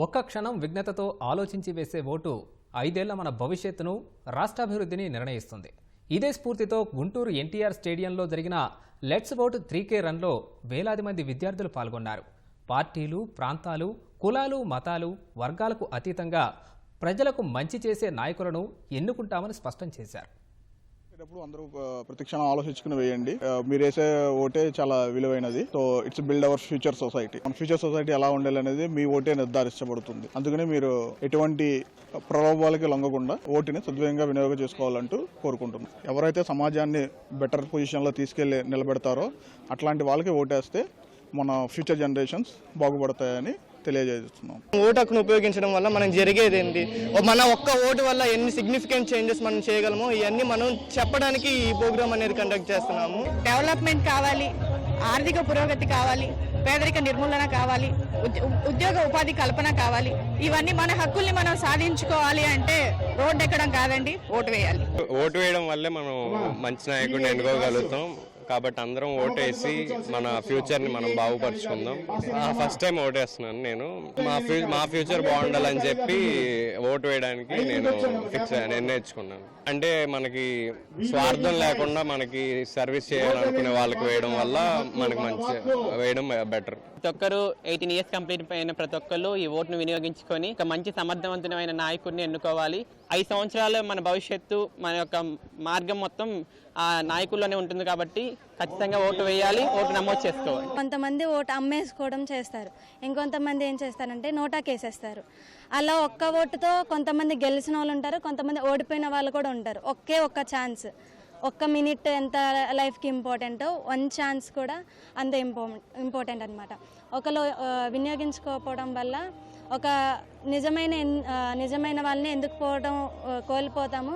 ఒక్క క్షణం విఘ్నతతో ఆలోచించి వేసే ఓటు ఐదేళ్ళ మన భవిష్యత్తును రాష్ట్రాభివృద్ధిని నిర్ణయిస్తుంది. ఇదే స్ఫూర్తితో గుంటూరు ఎన్టీఆర్ స్టేడియంలో జరిగిన లెట్స్ ఓట్ త్రీ కే రన్లో వేలాది మంది విద్యార్థులు పాల్గొన్నారు. పార్టీలు ప్రాంతాలు కులాలు మతాలు వర్గాలకు అతీతంగా ప్రజలకు మంచి చేసే నాయకులను ఎన్నుకుంటామని స్పష్టం చేశారు. వేసేటప్పుడు అందరూ ప్రతిక్షణం ఆలోచించుకుని వేయండి. మీరేసే మీరు వేసే ఓటే చాలా విలువైనది. So it's build our future society మన ఫ్యూచర్ సొసైటీ ఎలా ఉండాలి అనేది మీ ఓటే నిర్ధారించబడుతుంది. అందుకని మీరు ఎటువంటి ప్రలోభాలకి లొంగకుండా ఓటుని సద్వినియోగంగా వినియోగం చేసుకోవాలంటూ కోరుకుంటున్నాం. ఎవరైతే సమాజాన్ని బెటర్ పొజిషన్లో తీసుకెళ్ళి నిలబెడతారో అట్లాంటి వాళ్ళకి ఓటేస్తే మన ఫ్యూచర్ జనరేషన్స్ బాగుపడతాయని తెలియజేస్తున్నాం. ఓటు హక్కును ఉపయోగించడం వల్ల మనం జరిగేది ఏంటి మన ఒక్క ఓటు వల్ల ఎన్ని సిగ్నిఫికెంట్ చేంజెస్ మనం చేయగలమో ఇవన్నీ మనం చెప్పడానికి ఈ ప్రోగ్రామ్ అనేది కండక్ట్ చేస్తున్నాము. డెవలప్మెంట్ కావాలి ఆర్థిక పురోగతి కావాలి పేదరిక నిర్మూలన కావాలి ఉద్య- ఉద్యోగ ఉపాధి కల్పన కావాలి. ఇవన్నీ మన హక్కుల్ని మనం సాధించుకోవాలి అంటే రోడ్డు ఎక్కడం కాదండి ఓటు వేయాలి. ఓటు వేయడం వల్లే మనం మంచి నాయకుడిని ఎన్నుకోగలుగుతాం. కాబట్టి అందరం ఓటేసి మన ఫ్యూచర్ని మనం బాగుపరుచుకుందాం. ఫస్ట్ టైం ఓటేస్తున్నాను నేను. మా ఫ్యూ మా ఫ్యూచర్ బాగుండాలని చెప్పి ఓటు వేయడానికి నేను ఫిక్స్ నిర్ణయించుకున్నాను అంటే మనకి స్వార్థం లేకుండా మనకి సర్వీస్ చేయాలనుకునే వాళ్ళకి వేయడం వల్ల మనకి మంచి వేయడం బెటర్ ప్రతి ఒక్కరు ఎయిటీన్ ఇయర్స్ కంప్లీట్ అయిన ప్రతి ఒక్కరు ఈ ఓటును వినియోగించుకొని ఒక మంచి సమర్థవంతమైన నాయకుడిని ఎన్నుకోవాలి. ఐదు సంవత్సరాలు మన భవిష్యత్తు మన యొక్క మార్గం మొత్తం ఆ నాయకుల్లోనే ఉంటుంది కాబట్టి ఖచ్చితంగా ఓటు వేయాలి ఓటు నమోదు చేసుకోవాలి. కొంతమంది ఓటు అమ్మేసుకోవడం చేస్తారు. ఇంకొంతమంది ఏం చేస్తారంటే నోటా కేసేస్తారు అలా ఒక్క ఓటుతో కొంతమంది గెలిచిన వాళ్ళు ఉంటారు కొంతమంది ఓడిపోయిన వాళ్ళు కూడా ఉంటారు. ఒకే ఒక్క ఛాన్స్. ఒక్క మినిట్ ఎంత లైఫ్కి ఇంపార్టెంటో వన్ ఛాన్స్ కూడా అంత ఇంపార్టెంట్ అనమాట ఒకరు వినియోగించుకోకపోవడం వల్ల ఒక నిజమైన నిజమైన వాళ్ళని ఎందుకు పోవడం కోల్పోతాము.